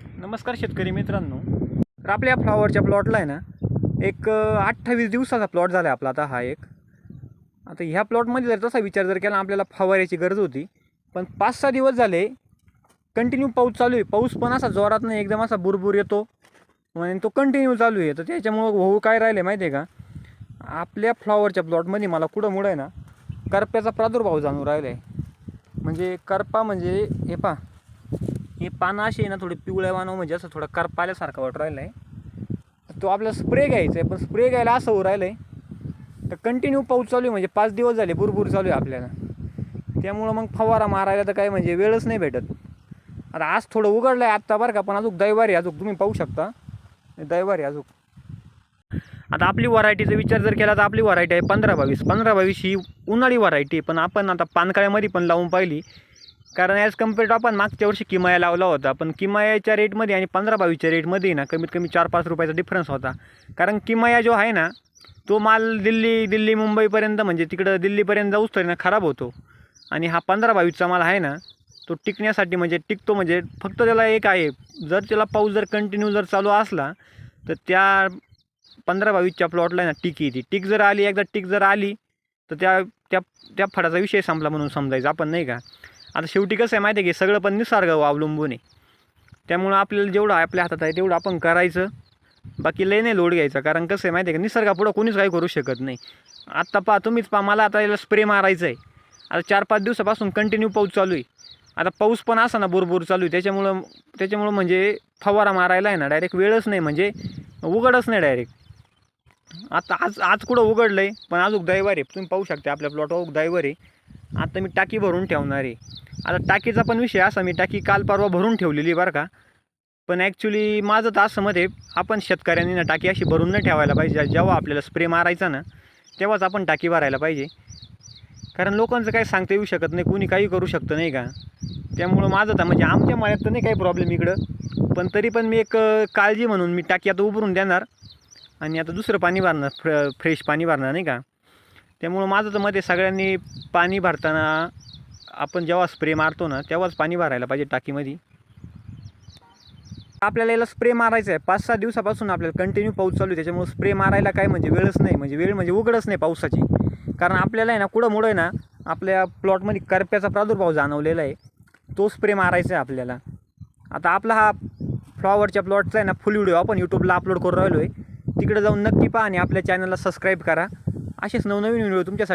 नमस्कार शेतकरी मित्रांनो. तर आपल्या फ्लॉवरच्या प्लॉटला आहे ना एक अठ्ठावीस दिवसाचा प्लॉट झाला आहे आपला आता हा एक. आता ह्या प्लॉटमध्ये जर तसा विचार जर केला आपल्याला फवाऱ्याची गरज होती. पण पाच सहा दिवस झाले कंटिन्यू पाऊस चालू आहे. पाऊस पण असा जोरात नाही एकदम असा बुरबुर येतो. आणि तो कंटिन्यू चालू आहे. तर त्याच्यामुळं होऊ काय राहिले माहिती आहे का? आपल्या फ्लॉवरच्या प्लॉटमध्ये मला कुठं मुळं आहे ना करप्याचा प्रादुर्भाव जाणून राहिला आहे म्हणजे करपा म्हणजे हे पा हे पानं असे आहे ना थोडे पिवळ्या वाणं म्हणजे असं थोडं करपाल्यासारखं वाटू राहिलं आहे तो आपला स्प्रे घ्यायचा आहे पण स्प्रे घ्यायला असं होऊ राहिलं आहे तर कंटिन्यू पाऊस चालू आहे म्हणजे पाच दिवस झाले बुरबुर चालू आहे आपल्याला. त्यामुळं मग फवारा मारायला तर काय म्हणजे वेळच नाही भेटत. आता आज थोडं उघडलं आहे आत्ता बरं का पण अजून दैवारी अजून तुम्ही पाहू शकता. दैवारी अजून. आता आपली व्हरायटीचा विचार जर केला तर आपली व्हरायटी आहे पंधरा बावीस. पंधरा बावीस ही उन्हाळी व्हरायटी आहे पण आपण आता पानकाळ्यामध्ये पण लावून पाहिली. कारण ॲज कंपेअर टू आपण मागच्या वर्षी किमाया लावला होता पण किमायाच्या रेटमध्ये आणि पंधरा बावीसच्या रेटमध्ये ना कमीत कमी चार पाच रुपयाचा डिफरन्स होता. कारण किमाया जो आहे ना तो माल दिल्ली दिल्ली मुंबईपर्यंत म्हणजे तिकडं दिल्लीपर्यंत जाऊच तरी ना खराब होतो. आणि हा पंधरा बावीसचा माल आहे ना तो टिकण्यासाठी म्हणजे टिकतो म्हणजे फक्त त्याला एक आहे जर त्याला पाऊस जर कंटिन्यू जर चालू असला तर त्या पंधरा बावीसच्या प्लॉटला ना टिक येते. टिक जर आली एकदा टिक जर आली तर त्या त्या त्या फळाचा विषय संपला म्हणून समजायचा आपण नाही का? आता शेवटी कसं आहे माहिती आहे की सगळं पण निसर्ग अवलंबून आहे. त्यामुळं आपल्याला जेवढं आपल्या हातात आहे तेवढं आपण करायचं. बाकी लय नाही लोड घ्यायचा कारण कसं आहे माहिती आहे का निसर्गापुढं कोणीच काही करू शकत नाही. आत्ता पहा तुम्हीच पहा मला आता याला स्प्रे मारायचं आहे. आता चार पाच दिवसापासून कंटिन्यू पाऊस चालू आहे. आता पाऊस पण असा ना बुरबुर चालू आहे त्याच्यामुळं त्याच्यामुळं म्हणजे फवारा मारायला आहे ना डायरेक्ट वेळच नाही म्हणजे उघडच नाही डायरेक्ट आता आज आज कुठं उघडलं आहे पण अजून दैवार आहे. तुम्ही पाहू शकता आपल्या प्लॉटवर दैवार आहे. आता मी टाकी भरून ठेवणार आहे. आता टाकीचा पण विषय असा मी टाकी काल परवा भरून ठेवलेली बरं का. पण ॲक्च्युली माझं तर असं मत आपण शेतकऱ्यांनी ना टाकी अशी भरून नाही ठेवायला पाहिजे. जेव्हा आपल्याला स्प्रे मारायचा ना तेव्हाच आपण टाकी भरायला पाहिजे. कारण लोकांचं काही सांगता येऊ शकत नाही कोणी काही करू शकतं नाही का? त्यामुळं माझं तर म्हणजे आमच्या माळ्यात तर नाही काही प्रॉब्लेम इकडं. पण तरी पण मी एक काळजी म्हणून मी टाकी आता उभरून देणार. आणि आता दुसरं पाणी भरणार फ्र फ्रेश पाणी भरणार नाही का? त्यामुळं माझं तर मत आहे सगळ्यांनी पाणी भरताना आपण जेव्हा स्प्रे मारतो ना तेव्हाच पाणी भरायला पाहिजे टाकीमध्ये. आपल्याला याला स्प्रे मारायचा आहे पाच सहा दिवसापासून आपल्याला कंटिन्यू पाऊस चालू आहे. त्याच्यामुळे स्प्रे मारायला काय म्हणजे वेळच नाही. म्हणजे वेळ म्हणजे उघडच नाही पावसाची. कारण आपल्याला आहे ना कुठं मुळं आहे ना आपल्या प्लॉटमध्ये करप्याचा प्रादुर्भाव जाणवलेला आहे. तो स्प्रे मारायचा आहे आपल्याला. आता आपला हा फ्लॉवरच्या प्लॉटचा आहे ना फुल व्हिडिओ आपण यूट्यूबला अपलोड करून राहिलो आहे तिकडे जाऊन नक्की पहा आणि आपल्या चॅनलला सबस्क्राईब करा. असेच नवनवीन व्हिडिओ तुमच्यासाठी